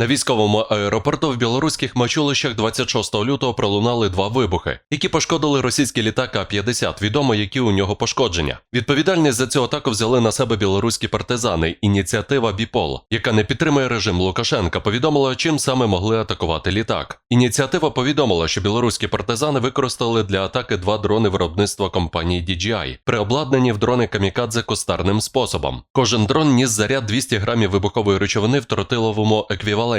На військовому аеропорту в білоруських мачулищах 26 лютого пролунали два вибухи, які пошкодили російський літак А-50. Відомо, які у нього пошкодження. Відповідальність за цю атаку взяли на себе білоруські партизани. Ініціатива Біпол, яка не підтримує режим Лукашенка, повідомила, чим саме могли атакувати літак. Ініціатива повідомила, що білоруські партизани використали для атаки два дрони виробництва компанії DJI, переобладнані в дрони камікадзе кустарним способом. Кожен дрон ніс заряд 200 грамів вибухової речовини в тротиловому еквіваленті.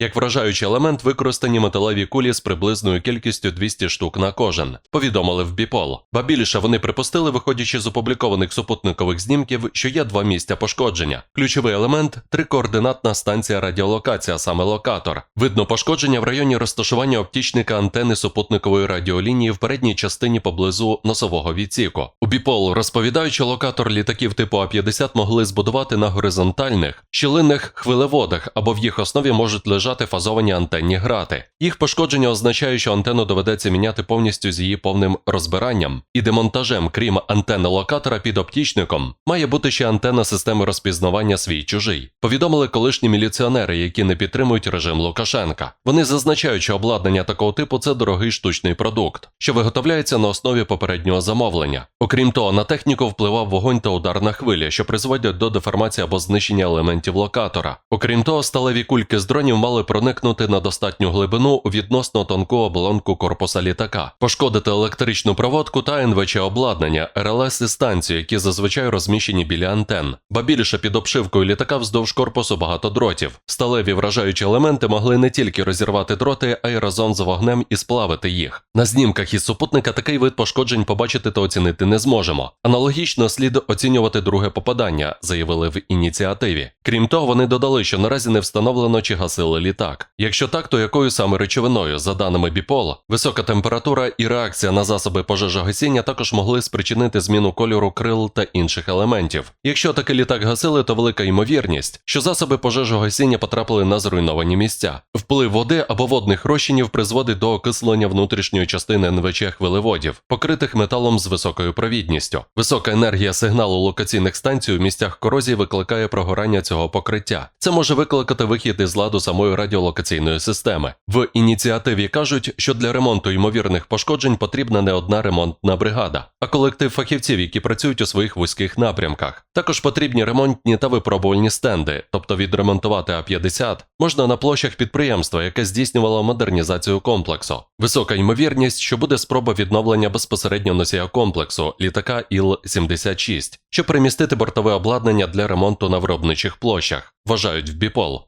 Як вражаючий елемент використані металеві кулі з приблизною кількістю 200 штук на кожен, повідомили в Біпол. Ба більше вони припустили, виходячи з опублікованих супутникових знімків, що є два місця пошкодження. Ключовий елемент трикоординатна станція радіолокація, саме локатор. Видно пошкодження в районі розташування оптічника антени супутникової радіолінії в передній частині поблизу носового відсіку. У Біпол розповідають, що локатор літаків типу А-50 могли збудувати на горизонтальних щілинних хвилеводах або в їх основі можуть лежати фазовані антенні грати. Їх пошкодження означає, що антенну доведеться міняти повністю з її повним розбиранням і демонтажем, крім антени локатора під оптічником, має бути ще антенна системи розпізнавання свій чужий. Повідомили колишні міліціонери, які не підтримують режим Лукашенка. Вони зазначають, що обладнання такого типу це дорогий штучний продукт, що виготовляється на основі попереднього замовлення. Окрім того, на техніку впливав вогонь та ударна хвиля, що призводять до деформації або знищення елементів локатора. Окрім того, сталеві кульки з дронів мали проникнути на достатню глибину відносно тонку оболонку корпуса літака, пошкодити електричну проводку та НВЧ обладнання, РЛС і станцію, які зазвичай розміщені біля антенн. Ба більше під обшивкою літака вздовж корпусу багато дротів. Сталеві вражаючі елементи могли не тільки розірвати дроти, а й разом з вогнем і сплавити їх. На знімках із супутника такий вид пошкоджень побачити та оцінити не зможемо. Аналогічно слід оцінювати друге попадання, заявили в ініціативі. Крім того, вони додали, що наразі не встановлено чи гасили літак. Якщо так, то якою саме речовиною, за даними Біпол, висока температура і реакція на засоби пожежогасіння також могли спричинити зміну кольору крил та інших елементів. Якщо такий літак гасили, то велика ймовірність, що засоби пожежогасіння потрапили на зруйновані місця. Вплив води або водних розчинів призводить до окислення внутрішньої частини НВЧ хвилеводів, покритих металом з високою провідністю. Висока енергія сигналу локаційних станцій у місцях корозії викликає прогорання цього покриття. Це може викликати вихід із ладу самої радіолокаційної системи. В ініціативі кажуть, що для ремонту ймовірних пошкоджень потрібна не одна ремонтна бригада, а колектив фахівців, які працюють у своїх вузьких напрямках. Також потрібні ремонтні та випробувальні стенди, тобто відремонтувати А-50 можна на площах підприємства, яке здійснювало модернізацію комплексу. Висока ймовірність, що буде спроба відновлення безпосередньо носія комплексу літака Іл-76, щоб примістити бортове обладнання для ремонту на виробничих площах, вважають в Біпол.